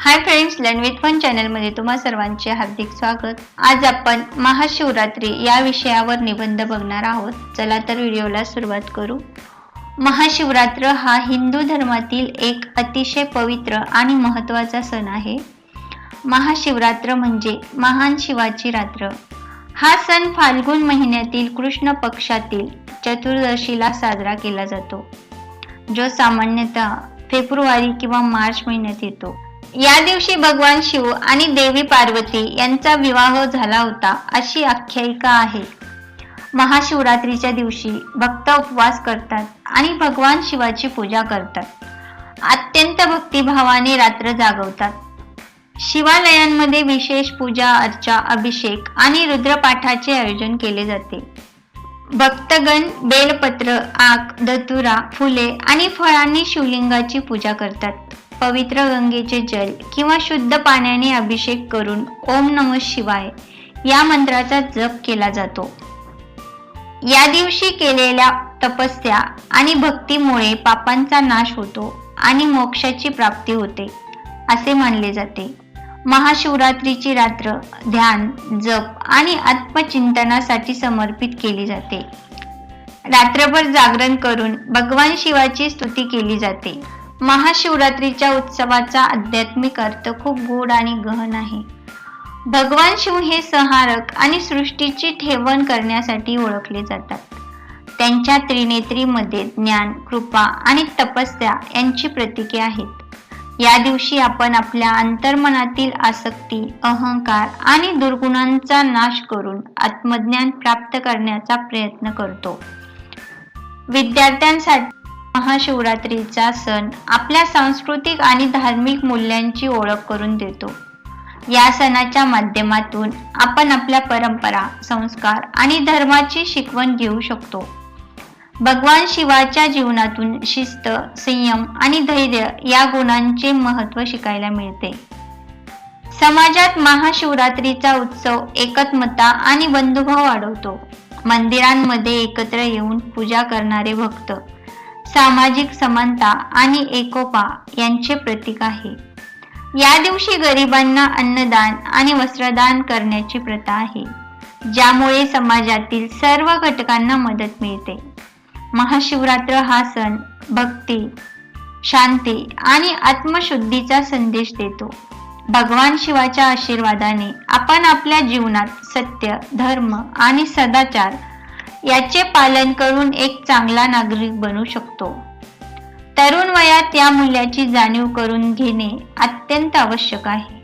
Hi friends learn one चॅनलमध्ये तुम्हा सर्वांचे हार्दिक स्वागत. आज आपण महाशिवरात्री या विषयावर निबंध बघणार आहोत. चला तर व्हिडिओला सुरुवात करू. महाशिवरात्र हा हिंदू धर्मातील एक अतिशय पवित्र आणि महत्त्वाचा सण आहे. महाशिवरात्र म्हणजे महान शिवाची रात्र. हा सण फाल्गुन महिन्यातील कृष्ण पक्षातील चतुर्दशीला साजरा केला जातो जो सामान्यतः फेब्रुवारी किंवा मार्च महिन्यात येतो. या दिवशी भगवान शिव आणि देवी पार्वती यांचा विवाह झाला होता अशी आख्यायिका आहे. महाशिवरात्रीच्या दिवशी भक्त उपवास करतात आणि भगवान शिवाची पूजा करतात. अत्यंत भक्तिभावाने रात्र जागवतात. शिवालयांमध्ये विशेष पूजा अर्चा अभिषेक आणि रुद्रपाठाचे आयोजन केले जाते. भक्तगण बेलपत्र आक धतुरा फुले आणि फळांनी शिवलिंगाची पूजा करतात. पवित्र गंगेचे जल किंवा शुद्ध पाण्याने अभिषेक करून ओम नम शिवाय या मंत्राचा जप केला जातो. या दिवशी केलेल्या तपस्या आणि भक्तीमुळे पापांचा नाश होतो आणि मोक्षाची प्राप्ती होते असे मानले जाते. महाशिवरात्रीची रात्र ध्यान जप आणि आत्मचिंतनासाठी समर्पित केली जाते. रात्रभर जागरण करून भगवान शिवाची स्तुती केली जाते. महाशिवरात्रीच्या उत्सवाचा आध्यात्मिक अर्थ खूप गोड आणि गहन आहे. भगवान शिव हे संहारक आणि सृष्टीची ठेवण करण्यासाठी ओळखले जातात. त्यांच्या त्रिनेत्रीमध्ये ज्ञान कृपा आणि तपस्या यांची प्रतीके आहेत. या दिवशी आपण आपल्या अंतर्मनातील आसक्ती अहंकार आणि दुर्गुणांचा नाश करून आत्मज्ञान प्राप्त करण्याचा प्रयत्न करतो. विद्यार्थ्यांसाठी महाशिवरात्रीचा सण आपल्या सांस्कृतिक आणि धार्मिक मूल्यांची ओळख करून देतो. या सणाच्या माध्यमातून आपण आपल्या परंपरा संस्कार आणि धर्माची शिकवण घेऊ शकतो. भगवान शिवाच्या जीवनातून शिस्त संयम आणि धैर्य या गुणांचे महत्त्व शिकायला मिळते. समाजात महाशिवरात्रीचा उत्सव एकत्मता आणि बंधुभाव वाढवतो. मंदिरांमध्ये एकत्र येऊन पूजा करणारे भक्त सामाजिक समानता आणि एकोपा यांचे प्रतीक आहे. या दिवशी गरिबांना अन्नदान आणि वस्त्रदान करण्याची प्रथा आहे ज्यामुळे समाजातील सर्व घटकांना मदत मिळते. महाशिवरात्र हा सण भक्ती शांती आणि आत्मशुद्धीचा संदेश देतो. भगवान शिवाच्या आशीर्वादाने आपण आपल्या जीवनात सत्य धर्म आणि सदाचार याचे पालन करून एक चांगला नागरिक बनू शकतो. तरुण वयात या मूल्याची जाणीव करून घेणे अत्यंत आवश्यक आहे.